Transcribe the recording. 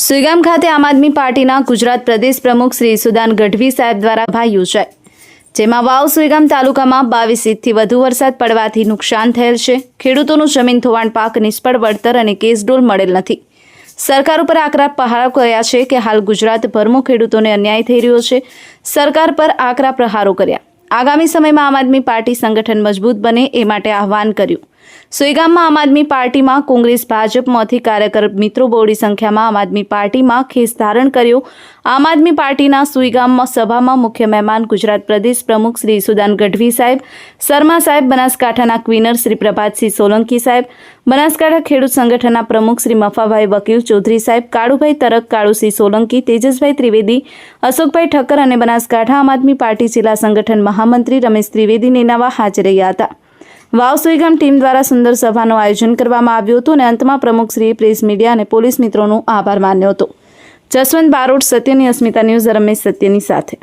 સુઈગામ ખાતે આમ આદમી પાર્ટીના ગુજરાત પ્રદેશ પ્રમુખ શ્રી સુદાન ગઢવી સાહેબ દ્વારા સભા યોજાઈ. જેમાં વાવ સુઈગામ તાલુકામાં બાવીસ ઇંચથી વધુ વરસાદ પડવાથી નુકસાન થયેલ છે. ખેડૂતોનું જમીન ધોવાણ પાક નિષ્ફળ, વળતર અને કેસડોલ મળેલ નથી. સરકાર ઉપર આકરા પ્રહારો કર્યા છે કે હાલ ગુજરાતભરમાં ખેડૂતોને અન્યાય થઈ રહ્યો છે. સરકાર પર આકરા પ્રહારો કર્યા. આગામી સમયમાં આમ આદમી પાર્ટી સંગઠન મજબૂત બને એ માટે આહવાન કર્યું. સુઈગામમાં આમ આદમી પાર્ટીમાં કોંગ્રેસ ભાજપમાંથી કાર્યકર મિત્રો બહોળી સંખ્યામાં આમ આદમી પાર્ટીમાં ખેસ ધારણ કર્યો. આમ આદમી પાર્ટીના સુઈગામમાં સભામાં મુખ્ય મહેમાન ગુજરાત પ્રદેશ પ્રમુખ શ્રી સુદાન ગઢવી સાહેબ, શર્મા સાહેબ, બનાસકાંઠાના ક્વીનર શ્રી પ્રભાતસિંહ સોલંકી સાહેબ, બનાસકાંઠા ખેડૂત સંગઠનના પ્રમુખ શ્રી મફાભાઈ વકીલ ચૌધરી સાહેબ, કાળુભાઈ તરક, કાળુસિંહ સોલંકી, તેજસભાઈ ત્રિવેદી, અશોકભાઈ ઠક્કર અને બનાસકાંઠા આમ આદમી પાર્ટી જિલ્લા સંગઠન મહામંત્રી રમેશ ત્રિવેદી નેનાવા હાજર રહ્યા હતા. વાવ સુઈગામ ટીમ દ્વારા સુંદર સભાનું આયોજન કરવામાં આવ્યું હતું અને અંતમાં પ્રમુખશ્રીએ પ્રેસ મીડિયા અને પોલીસ મિત્રોનો આભાર માન્યો હતો. જસવંત બારોટ સત્યની અસ્મિતા ન્યૂઝ રમેશ સત્યની સાથે.